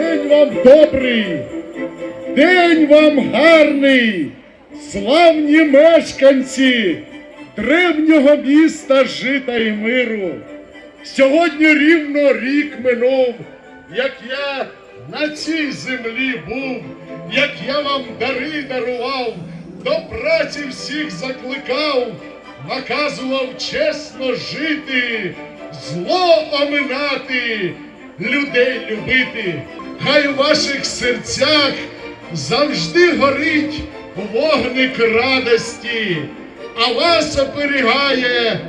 вам добрий, день вам гарний, славні мешканці древнього міста жита і миру. Сьогодні рівно рік минув, як я на цій землі був, як я вам дари дарував, до праці всіх закликав, наказував чесно жити, зло оминати, людей любити. Хай у ваших серцях завжди горить вогник радості, а вас оберігає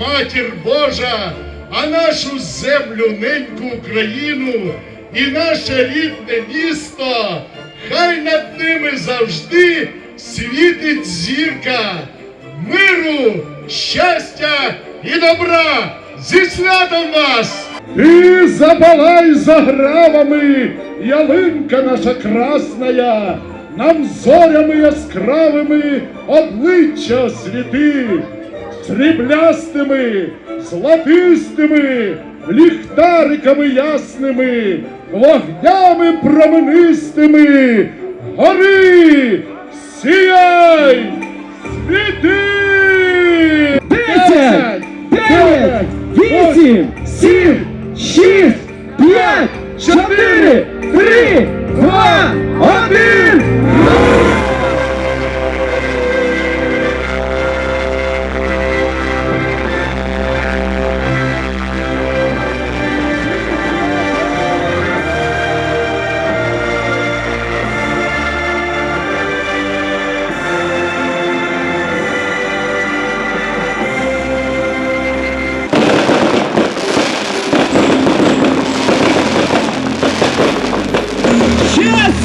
Матір Божа, а нашу землю, неньку Україну і наше рідне місто, хай над ними завжди світить зірка миру, щастя і добра. Зі святом вас! І запалай за гравами, ялинка наша красная, нам зорями яскравими обличчя освіти, сріблястими, золотистими, ліхтариками ясними, вогнями променистими, гори, сіяй, світи! Десять, дев'ять, вісім, сім, шість, п'ять, чотири, три, два, один.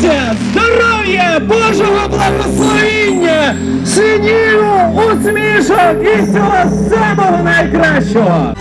Щастя, здоров'я, Божого благословіння, синів, усмішок і всього самого найкращого.